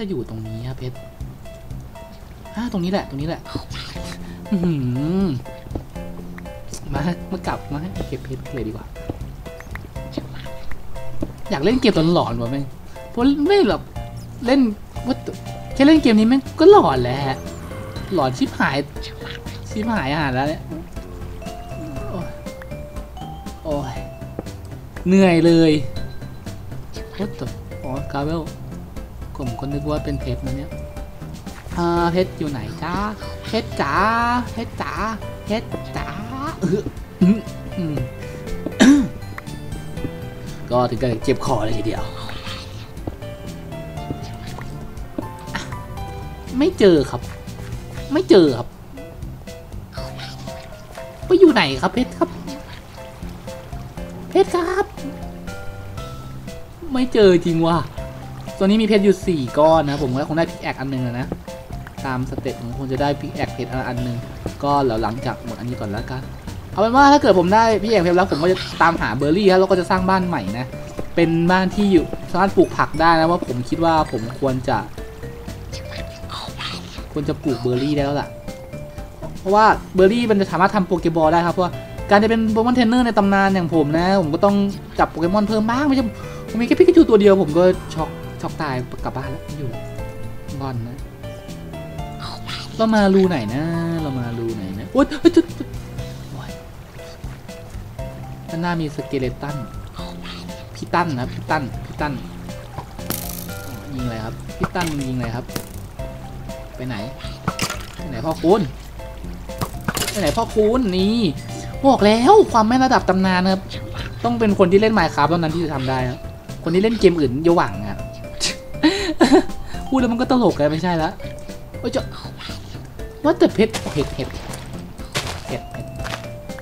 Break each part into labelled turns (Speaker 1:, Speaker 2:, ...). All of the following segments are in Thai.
Speaker 1: จะอยู่ตรงนี้ครับเพชรอ่าตรงนี้แหละ ตรงนี้แหละอื้อหือมามากลับมาให้เก็บเพชรเลยดีกว่า อยากเล่นเกมตอนหลอนวะแม่งเพราะไม่แบบเล่นว่าแค่เล่นเกมนี้แม่งก็หลอนแหละหลอนชิบหายชิบหายอาหารแล้วเนี่ยโอ้ยเหนื่อยเลยโอ้ตอ๋อกาเวล ผมก็นึกว่าเป็นเพชรนะเนี่ยอ่าเพชรอยู่ไหนจ้าเพชรจ๋าเพชรจ๋าเพชรจ๋าเออก็ถึงกับเจ็บคอเลยทีเดียว ไม่เจอครับ ไม่เจอครับไปอยู่ไหนครับเพชรครับ เพชรครับ ไม่เจอจริงว่ะ ตัวนี้มีเพชรอยู่สี่ก้อนนะผมก็คงได้พิกแอคอันหนึ่งนะ ตามสเต็ปผมคงจะได้พิกแอคเพชรอันหนึ่งก็แล้วหลังจากหมดอันนี้ก่อนแล้วกันเอาเป็นว่าถ้าเกิดผมได้พี่เอกเพชรแล้วผมก็จะตามหาเบอร์รี่แล้วก็จะสร้างบ้านใหม่นะ เป็นบ้านที่อยู่สามารถปลูกผักได้นะว่าผมคิดว่าผมควรจะ ควรจะปลูกเบอร์รี่ได้แล้วล่ะ เพราะว่าเบอร์รี่มันจะสามารถทำโปเกบอลได้ครับเพราะว่าการจะเป็นโปเกมอนเทรนเนอร์ในตำนานอย่างผมนะ ผมก็ต้องจับโปเกมอนเพิ่มบ้างไม่ใช่ผมมีแค่พิกาจูตัวเดียวผมก็ช็อก ช็อกตายกลับบ้านแล้วไม่อยู่แล้วงอนนะ เรามารูไหนนะ เรามารูไหนนะโอ๊ยเฮ้ยจุดจุดโอ๊ยด้านหน้ามีสเกเลตันพี่ตั้นนะครับพี่ตั้นพี่ตั้นอ๋อยิงอะไรครับพี่ตั้นยิงอะไรครับ ไปไหนไปไหนพ่อคุณไปไหนพ่อคุณนี่บอกแล้วความแม่นระดับตำนานนะครับต้องเป็นคนที่เล่นไมค์ครับเท่านั้นที่จะทำได้ครับคนที่เล่นเกมอื่นอย่าหวังอะ พูดแล้วมันก็ตลกเลยไม่ใช่ละโอ้ยจะว่าแต่เพชรเพชรเพชรเพชร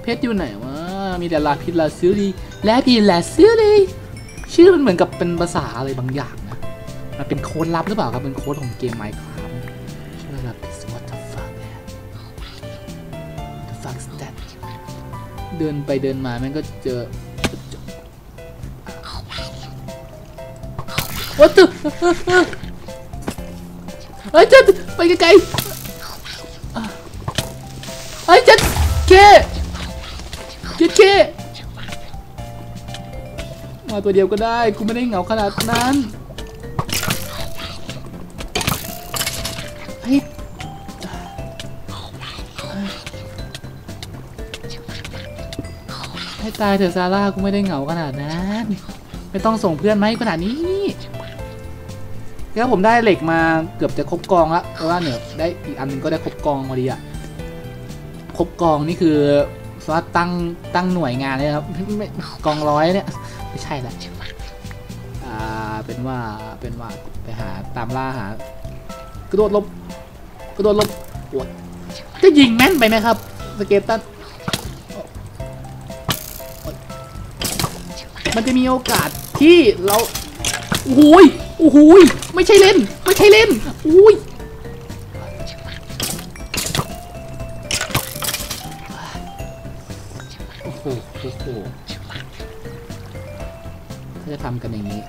Speaker 1: เพชรอยู่ไหนวะมีแต่ลาพิษลาซิลีและพีลซิลีชื่อมันเหมือนกับเป็นภาษาอะไรบางอย่างนะ มันเป็นโค้ดลับหรือเปล่าครับเป็นโค้ดของเกมไมค์ครับชื่ออะไร what the fuck man the fuck is that เดินไปเดินมาแม่งก็เจอ What the เฮ้จัดไปไกลๆอะเฮ้ยจัดเคจัดเคมาตัวเดียวก็ได้กูไม่ได้เหงาขนาดนั้นเฮ้ยให้ตายเถอะซาร่ากูไม่ได้เหงาขนาดนั้น ไม่ต้องส่งเพื่อนมาให้ขนาดนี้ แล้วผมได้เหล็กมาเกือบจะครบกองแล้วเพราะว่าเนี่ยได้อีกอันหนึงก็ได้ครบกองพอดีอะครบกองนี่คือสามารถตั้งตั้งหน่วยงานเลยครับกองร้อยเนี่ยไม่ใช่ละอ่าเป็นว่าเป็นว่าไปหาตามล่าหากระโดดลบกระโดดลบโอ้ยจะยิงแม่นไปไหมครับสเกตตันมันจะมีโอกาสที่เราโอ้ย โอ้โหยไม่ใช่เล่น ไม่ใช่เล่นอุ้ยโอ้โหโอ้โหถ้าจะทำกันอย่างนี้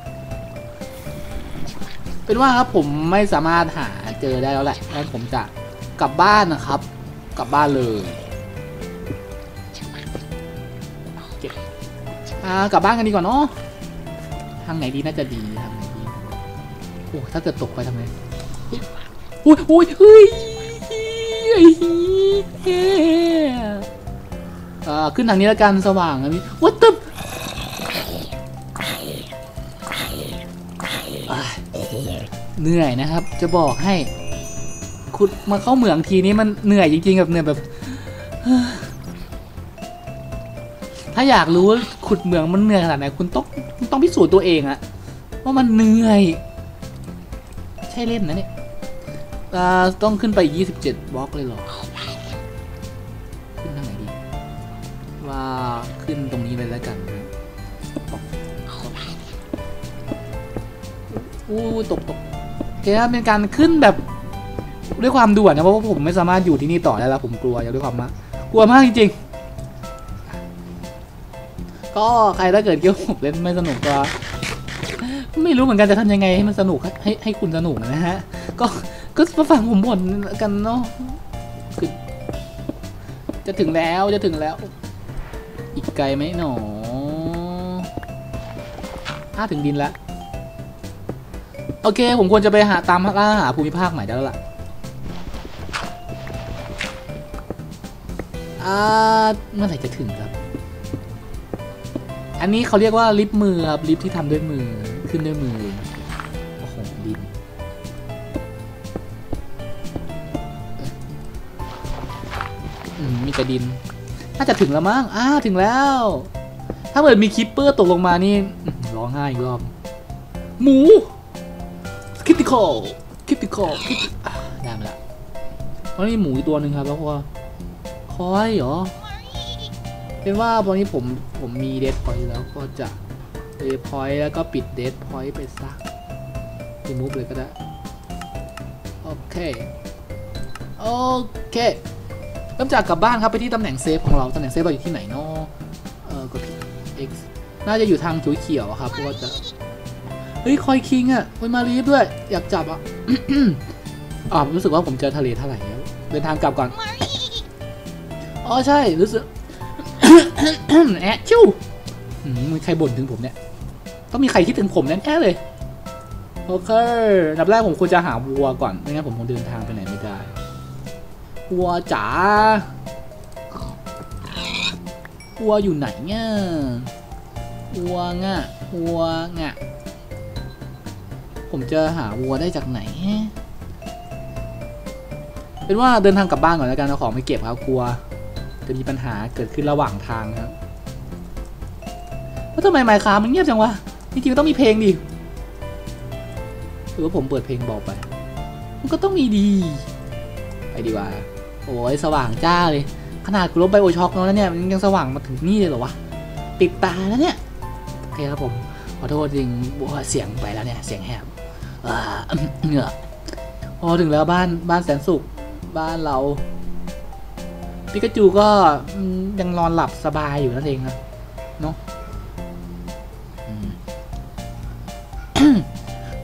Speaker 1: เป็นว่าครับผมไม่สามารถหาเจอได้แล้วแหละงั้นผมจะกลับบ้านนะครับ กลับบ้านเลยเก็บอ่ากลับบ้านกันดีกว่าเนาะทางไหนดีน่าจะดีทางไหนดี โอ้ถ้าเกิดตกไปทำไงอุ้ยอุ้ยเฮ้ยไอ้เหี้ยอ่าขึ้นทางนี้แล้วกันสว่างอันนี้ what the อะเหนื่อยนะครับ จะบอกให้ขุดมาเข้าเหมืองทีนี้มันเหนื่อยจริงๆกับเหนื่อยแบบ ถ้าอยากรู้ว่าขุดเหมืองมันเหนื่อยขนาดไหนคุณต้องต้องพิสูจน์ตัวเองอะว่ามันเหนื่อย ใช่เล่นนะเนี่ยต้องขึ้นไป 27 บล็อกเลยเหรอ ขึ้นทางไหนดี ว่าขึ้นตรงนี้เลยแล้วกันนะตกตกอู้ตกตกเคครับเป็นการขึ้นแบบด้วยความด่วนนะเพราะว่าผมไม่สามารถอยู่ที่นี่ต่อได้แล้วผมกลัวอย่างด้วยความมากกลัวมากจริงๆ ก็ใครถ้าเกิดเกี่ยวผมเล่นไม่สนุกก็ ไม่รู้เหมือนกันจะทำยังไงให้มันสนุกให้ให้คุณสนุกนะฮะ ก็ก็มาฟังผมบ่นกันเนาะคือจะถึงแล้วจะถึงแล้ว อีกไกลไหมหนอถ้าถึงดินแล้วโอเค ผมควรจะไปหาตามล่าหาภูมิภาคใหม่ได้แล้วล่ะอ่าเมื่อไหร่จะถึงครับ อันนี้เขาเรียกว่าลิฟต์มือครับลิฟต์ที่ทำด้วยมือ ขึ้นด้วยมือโอ้โหดินอืมมีแต่ดิน น่าจะถึงแล้วมั้งอ้าถึงแล้ว ถ้าเกิดมีคิปเปอร์ตกลงมานี่ร้องไห้อีกรอบ หมูคิติคอลคิติคอลได้มาละตอนนี้มีหมูอีกตัวหนึ่งครับ แล้วก็คอยเหรอ เป็นว่าตอนนี้ผมผมมีเด d พอยแล้วก็จะ เด d พอยต์แล้วก็ปิดเด d พอยต์ไปซะรีมูฟเลยก็ได้ โอเค โอเค เริ่มจากกลับบ้านครับ ไปที่ตำแหน่งเซฟของเรา ตำแหน่งเซฟเราอยู่ที่ไหนเนาะเออกดผิด X น่าจะอยู่ทางจุยเขียวอะครับเพราะว่าจะ เฮ้ย คอยคิงอะโอ้ยมารีฟด้วย อยากจับอะอ๋อรู้สึกว่าผมเจอทะเลเท่าไหร่แล้วเดินทางกลับก่อน อ๋อ ใช่ รู้สึกแอะชิวอื มีใครบ่นถึงผมเนี่ย ต้องมีใครคิดถึงผมแน่ๆเลย โอเคดับแรกผมควรจะหาวัวก่อน ไม่งั้นผมคงเดินทางไปไหนไม่ได้ วัวจ๋า วัวอยู่ไหนเนี่ยวัวง่ะวัวง่ะผมจะหาวัวได้จากไหน เป็นว่าเดินทางกลับบ้านก่อนแล้วกันเอาของไปเก็บครับกลัว จะมีปัญหาเกิดขึ้นระหว่างทางครับ แล้วทำไมไมค์คามันเงียบจังวะจริงๆมันต้องมีเพลงดิหรือว่าผมเปิดเพลงบอกไป มันก็ต้องมีดี ไปดีกว่า โอ้ยสว่างจ้าเลย ขนาดกูลบไบโอช็อกแล้วเนี่ยมันยังสว่างมาถึงนี่เลยเหรอวะติดตาแล้วเนี่ยโอเคครับผมขอโทษจริงว่าเสียงไปแล้วเนี่ยเสียงแหบอ่าเหงื่อพอถึงแล้วบ้านบ้านแสนสุขบ้านเราปิกาจูก็อืมยังนอนหลับสบายอยู่นั่นเองนะเนาะ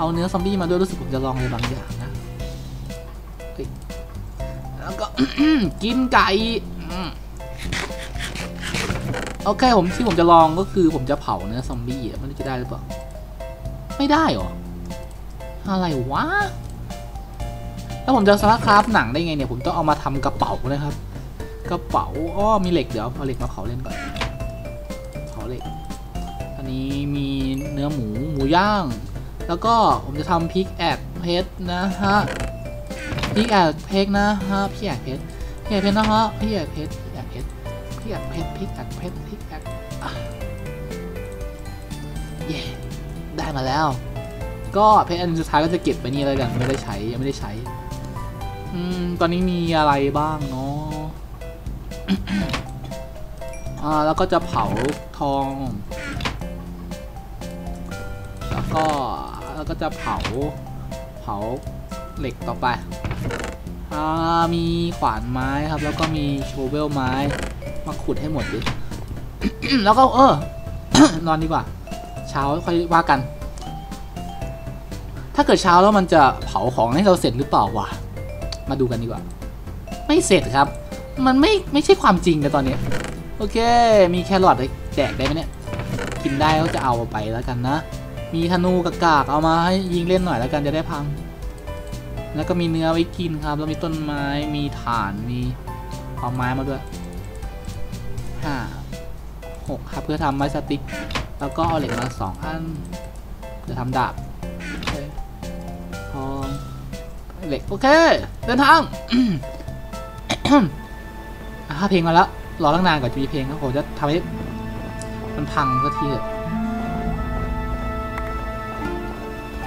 Speaker 1: เอาเนื้อซอมบี้มาด้วยรู้สึกผมจะลองอะไรบางอย่างนะแล้วก็กินไก่โอเคผมที่ผมจะลองก็คือผมจะเผาเนื้อซอมบี้มันจะได้หรือเปล่าไม่ได้หรออะไรวะแล้วผมจะสามารถคราฟหนังได้ไงเนี่ย ผมต้องเอามาทำกระเป๋านะครับ กระเป๋าอ้อมีเหล็กเดี๋ยวเอาเหล็กมาเผาเล่นก่อนเผาเหล็กอันนี้มีเนื้อหมูหมูย่าง แล้วก็ผมจะทำพริกแอดเพชรนะฮะพริกแอดเพชรนะฮะพริกแอดเพชรพริกแอดเพชรนะฮะพริกแอดเพชรพริกแอดเพชรพริกแอดเพชรพริกแอดเพชรพริกแอดเย้ได้มาแล้ว ก็เพชรอันสุดท้ายก็จะเก็บไปนี่แล้วกันไม่ได้ใช้ยังไม่ได้ใช้อืมตอนนี้มีอะไรบ้างเนาะอ่าแล้วก็จะเผาทอง แล้วก็ แล้วก็จะเผาเผาเหล็กต่อไปอมีขวานไม้ครับ แล้วก็มีโชเวลไม้ มาขุดให้หมดดิ แล้วก็เออนอนดีกว่า เช้าค่อยว่ากัน ถ้าเกิดเช้าแล้วมันจะเผาของให้เราเสร็จหรือเปล่าวะ มาดูกันดีกว่า ไม่เสร็จครับ มันไม่ไม่ใช่ความจริงนะตอนนี้ โอเค มีแครอทแดกได้ไหมเนี่ย กินได้ก็จะเอาไปแล้วกันนะ มีธนูกากากเอามาให้ยิงเล่นหน่อยแล้วกันจะได้พัง แล้วก็มีเนื้อไว้กินครับ แล้วมีต้นไม้ มีถ่าน มีเอาไม้มาด้วยห้าหกครับเพื่อทำไม้สติ๊ก แล้วก็เอาเหล็กมาสองอันจะทำดาบโอเคทองเหล็กโอเค เดินทางอ่าเพลงมาแล้ว รอตั้งนานกว่าจะมีเพลงครับผมจะทำให้มันพังสักทีเถอะ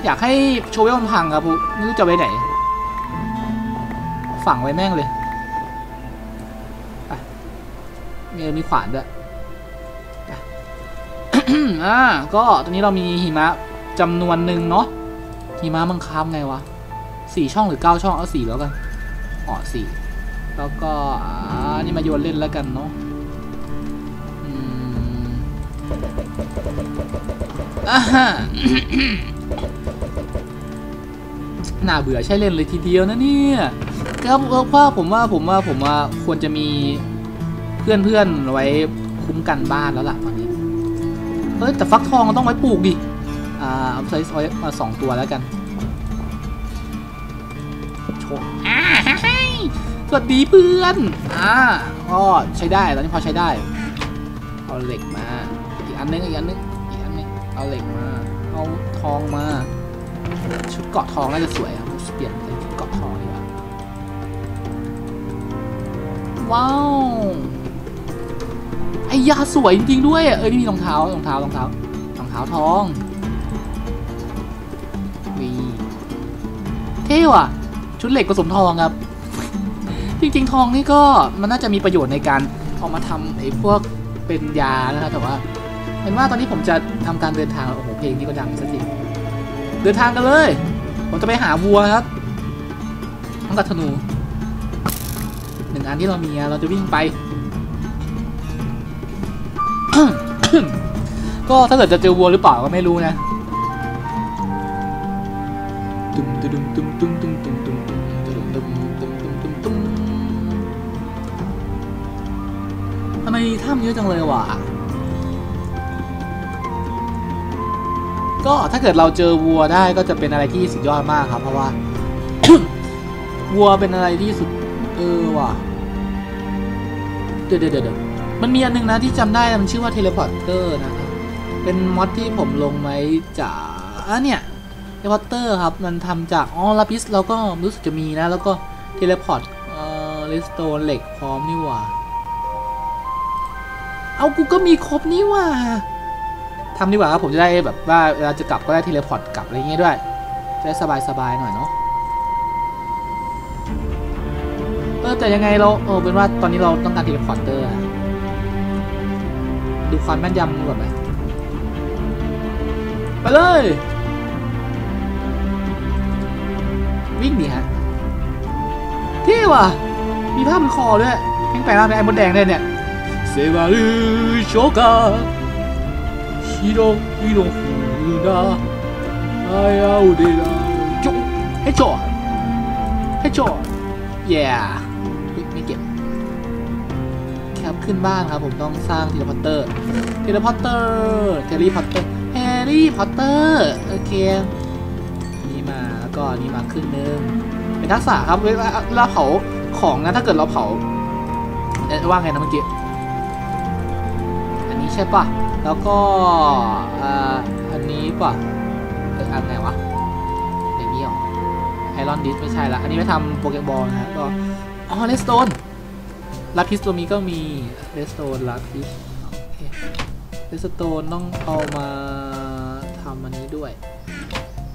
Speaker 1: อยากให้โชเวลมันพังครับผมไม่รู้จะไปไหน ฝังไว้แม่งเลยมีมีขวานด้วยอ่าก็ตอนนี้เรามีหิมะจำนวนหนึ่งเนาะหิมะมังคับไงวะสี่ช่องหรือเก้าช่องเอาสี่แล้วกันอ๋อสี่แล้วก็อ่านี่มาโยนเล่นแล้วกันเนาะอืมอ่า น่าเบื่อใช่เล่นเลยทีเดียวนะเนี่ยครับเพราะว่าผมว่าผมว่าผมว่าควรจะมีเพื่อนเพื่อนๆไว้คุ้มกันบ้านแล้วล่ะตอนนี้เฮ้ยแต่ฟักทองต้องไว้ปลูกดิอ่าเอาไซส์ไว้มาสองตัวแล้วกันโชว์อ่าสวัสดีเพื่อนอ่าก็ใช้ได้ตอนนี้พอใช้ได้เอาเหล็กมา อีกอันนึงอีกอันนึงอีกอันนึงเอาเหล็กมา เอาทองมา ชุดเกาะทองน่าจะสวยครับเปลี่ยนเป็นชุดเกาะทองดีกว่าว้าวไอ้ยาสวยจริงๆด้วยอะเอ้ยนี่มีรองเท้ารองเท้ารองเท้ารองเท้าทองวีเท่ว่ะ ชุดเหล็กผสมทองครับ จริง ๆ ทองนี่ก็มันน่าจะมีประโยชน์ในการเอามาทำไอ้พวกเป็นยานะครับแต่ว่าเห็นว่าตอนนี้ผมจะทำการเดินทางโอ้โหเพลงนี้ก็ดังสักที เดินทางกันเลย ผมจะไปหาวัวครับต้องกับธนูหนึ่งอันที่เรามีเราจะวิ่งไป ก็ถ้าเกิดจะเจอวัวหรือเปล่าก็ไม่รู้นะตุ้มตุ้มตุ้มตุ้มตุ้มตุ้มตุ้มตุ้มตุ้มตุ้มตุ้มตุ้มตุ้มตุ้มทำไมถ้ำเยอะจังเลยวะ ก็ถ้าเกิดเราเจอวัวได้ก็จะเป็นอะไรที่สุดยอดมากครับ เพราะว่า วัวเป็นอะไรที่สุด เออว่ะเดี๋ยวเดี๋ยวเดี๋ยวมันมีอันนึงนะที่จำได้มันชื่อว่าเทเลพอร์เตอร์นะครับเป็นมอดที่ผมลงไว้จากอะเนี่ยเทเลพอร์เตอร์ครับ มันทำจากอ๋อลาพิสเราก็รู้สึกจะมีนะ แล้วก็เทเลพอร์ตเอ่อเลสโตนเหล็กพร้อมนี่ว่าเอากูก็มีครบนี่ว่า ทำดีกว่าครับผมจะได้แบบว่าเวลาจะกลับก็ได้เทเลพอร์ตกลับอะไรอย่างเงี้ยด้วย จะได้สบายๆหน่อยเนาะเออแต่ยังไงเราเออเป็นว่าตอนนี้เราต้องการเทเลพอร์เตอร์ดูความแม่นยำก่อนไหมไปเลย วิ่งดีฮะเท่ว่ะ มีภาพเป็นคอด้วยแข่งแปลงร่างเป็นไอ้มดแดงเลยเนี่ยเซวารุโชกา ฮิโรฮิโรฟูนาไออาอุเดราจุ๊ให้จอดให้จอด yeah อุ๊ยไม่เก็บแคปขึ้นบ้านครับ ผมต้องสร้างเทเลพอร์เตอร์เทเลพอร์เตอร์เทเลพอร์เตอร์แฮร์รี่พอตเตอร์โอเคนี่มาแล้วก็นี่มาครึ่งนึงเป็นทักษะครับเวลาเราเผาของนะถ้าเกิดเราเผาเอ๊ะว่าไงนะเมื่อกี้ ใช่ปะแล้วก็อันนี้ปะเอออันไหนวะอย่างนี้เหรอไอรอนดิสไม่ใช่ละอันนี้ไม่ทำโปเกบอลนะฮะก็อ๋อเลสโตนลาพิสตัวนี้ก็มีเรสโตนลาพิสเคเรสโตนต้องเอามาทำอันนี้ด้วย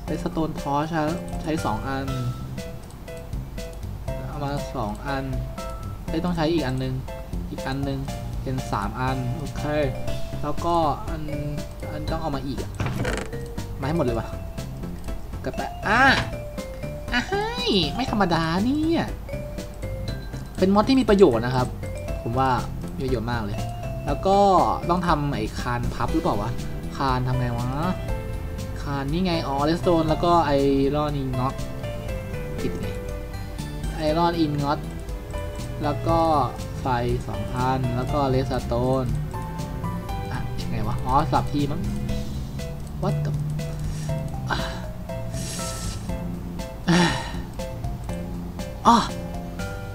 Speaker 1: เรสโตนพอชใช้สองอันเอามาสองอันได้ต้องใช้อีกอันหนึงอีกอันหนึง เป็นสามอัน โอเค แล้วก็อัน อันต้องเอามาอีกมาให้หมดเลยวะกระแปะอะอะให้ไม่ธรรมดาเนี่ย เป็นมอดที่มีประโยชน์นะครับ ผมว่ามีประโยชน์มากเลย แล้วก็ต้องทำไอ้คานพับหรือเปล่าวะ คานทำไงวะ คานนี่ไง อ๋อเลสโตนแล้วก็ไอรอนอินงอตผิดไงไอรอนอินงอตแล้วก็ ฟ 2,000 แล้วก็เลสโตนอะยังไงวะ อ๋อ สับทีมั้ง what the อะอ๋อ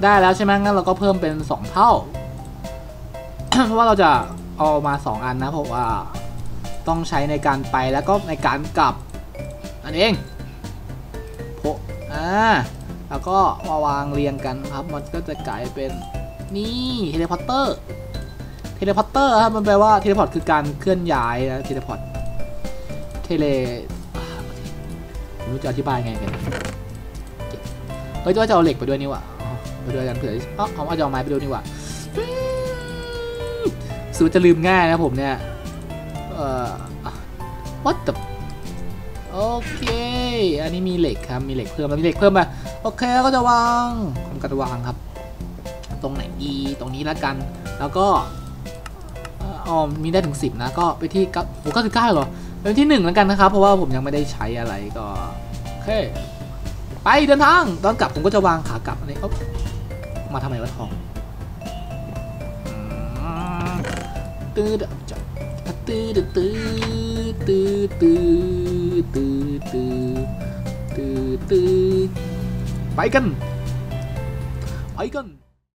Speaker 1: ได้แล้วใช่ไหมงั้นเราก็เพิ่มเป็น 2 เท่า เพราะว่าเราจะเอามา 2 อันนะ เพราะว่าต้องใช้ในการไปแล้วก็ในการกลับอันเองโพะอ่าแล้วก็มาวางเรียงกันครับ มันก็จะกลายเป็น นี่เทเลพอร์เตอร์เทเลพอร์เตอร์ครับมันแปลว่าเทเลพอร์ตคือการเคลื่อนย้ายนะเทเลพอร์ตเทเลผมไม่รู้จะอธิบายไงกันเฮ้ยว่าจะเอาเหล็กไปด้วยนี่ว่าอ๋อไปด้วยกันเผื่อเอ๋อเอาเอาจะเอาไม้ไปด้วยนี่ว่าอืมสูจะลืมง่ายนะผมเนี่ยเอ่อ what the โอเค อันนี้มีเหล็กครับ มีเหล็กเพิ่มแล้วมีเหล็กเพิ่มมา โอเค ก็จะวางผมก็จะวางครับ ตรงไหนดีตรงนี้แล้วกัน แล้วก็อ๋อมีได้ถึง 10 นะ ก็ไปที่เก้าโหเก้าสิบเก้าเหรอเป็นที่หนึ่งแล้วกันนะครับ เพราะว่าผมยังไม่ได้ใช้อะไรก็โอเคไปเดินทาง ตอนกลับผมก็จะวางขากลับอันนี้เอ้ามาทำไมวะทองอืมตื้อเดยวจะตื้อตื้อตื้อตื้อตื้อตื้อตื้อตื้อไปกันไปกัน